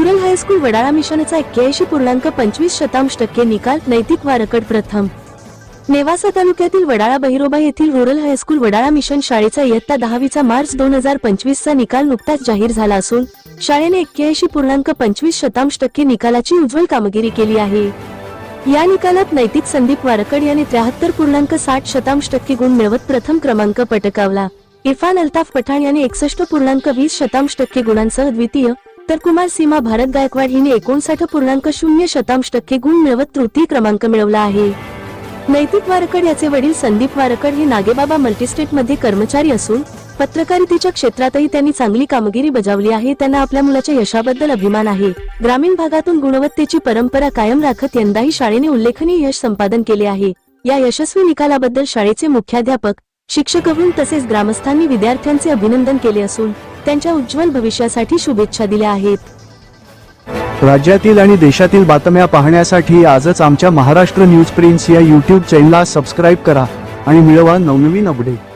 Rural high school Wadala मिशनचा एक्क्याऐंशी पूर्णांक पंचवीस शतांश टक्के निकाल नैतिक वारकड प्रथम. नेवासा तालुक्यातील वडाळा बहिरोबा येथील रुरल हायस्कूल वडाळा मिशन शाळेचा इयत्ता दहावीचा मार्च दोन हजार पंचवीसचा निकाल नुकताच जाहीर झाला असून शाळेने एक्क्याऐंशी पूर्णांक पंचवीस शतांश टक्के निकालाची उज्ज्वल कामगिरी केली आहे. या निकालात नैतिक संदीप वारकड याने त्र्याहत्तर पूर्णांक साठ शतांश टक्के गुण मिळवत प्रथम क्रमांक पटकावला. इरफान अल्ताफ पठाण यांनी एकसष्ट पूर्णांक वीस शतांश टक्के गुणांसह द्वितीय तर कुमार सीमा भारत गायकवाड हिने एकोणसाठ पूर्णांक शून्य शतांश टक्के गुण मिळवत तृतीय क्रमांक मिळवला आहे. नैतिक वारकड याचे वडील संदीप वारकड हे नागेबाबा मल्टीस्टेटमध्ये कर्मचारी असून पत्रकारितेच्या क्षेत्रातही त्यांनी चांगली कामगिरी बजावली आहे त्यांना आपल्या मुलाच्या यशाबद्दल अभिमान आहे. ग्रामीण भागातून गुणवत्तेची परंपरा कायम राखत यंदाही शाळेने उल्लेखनीय यश संपादन केले आहे. या यशस्वी निकालाबद्दल शाळेचे मुख्याध्यापक शिक्षकवरून तसेच ग्रामस्थांनी विद्यार्थ्यांचे अभिनंदन केले असून त्यांच्या उज्ज्वल भविष्यासाठी शुभेच्छा दिल्या आहेत. राज्यातील आणि देशातील बातम्या पाहण्यासाठी आजच आमच्या महाराष्ट्र न्यूज प्रिन्स या यूट्यूब चॅनलला सबस्क्राईब करा आणि मिळवा नवनवीन अपडेट